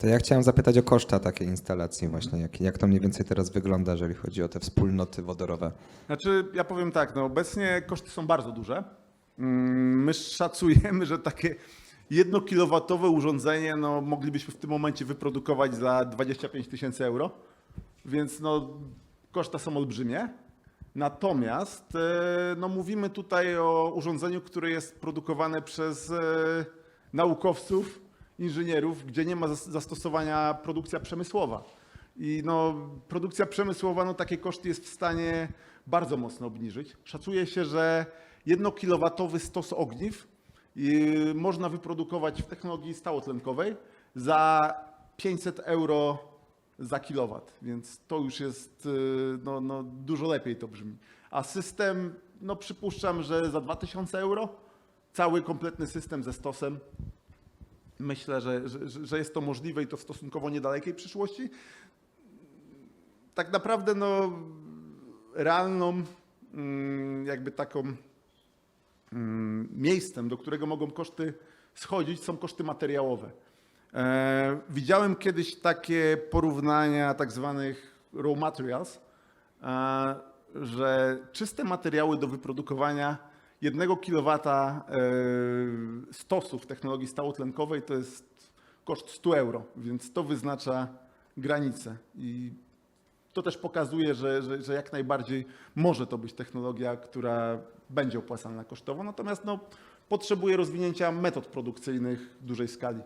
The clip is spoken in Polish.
To ja chciałem zapytać o koszta takiej instalacji właśnie, jak, jak to mniej więcej teraz wygląda, jeżeli chodzi o te wspólnoty wodorowe. Znaczy, ja powiem tak, no obecnie koszty są bardzo duże. Mm, My szacujemy, że takie jednokilowatowe urządzenie no, moglibyśmy w tym momencie wyprodukować za 25 tysięcy euro, więc no, koszta są olbrzymie. Natomiast e, no, mówimy tutaj o urządzeniu, które jest produkowane przez e, naukowców, inżynierów, gdzie nie ma zas- zastosowania produkcja przemysłowa. I no, produkcja przemysłowa no, takie koszty jest w stanie bardzo mocno obniżyć. Szacuje się, że jednokilowatowy stos ogniw i można wyprodukować w technologii stałotlenkowej za 500 euro za kilowat, więc to już jest y, no, no, dużo lepiej to brzmi. A system, no przypuszczam, że za 2000 euro cały kompletny system ze stosem. Myślę, że, że, że- jest to możliwe i to w stosunkowo niedalekiej przyszłości. Tak naprawdę no, realną mm, jakby taką mm, miejscem, do którego mogą koszty schodzić, są koszty materiałowe. E, widziałem kiedyś takie porównania tak zwanych raw materials, e, że czyste materiały do wyprodukowania jednego kilowata e, stosu w technologii stałotlenkowej to jest koszt 100 euro, więc to wyznacza granicę. I to też pokazuje, że, że, że jak najbardziej może to być technologia, która będzie opłacalna kosztowo, natomiast no, potrzebuje rozwinięcia metod produkcyjnych w dużej skali.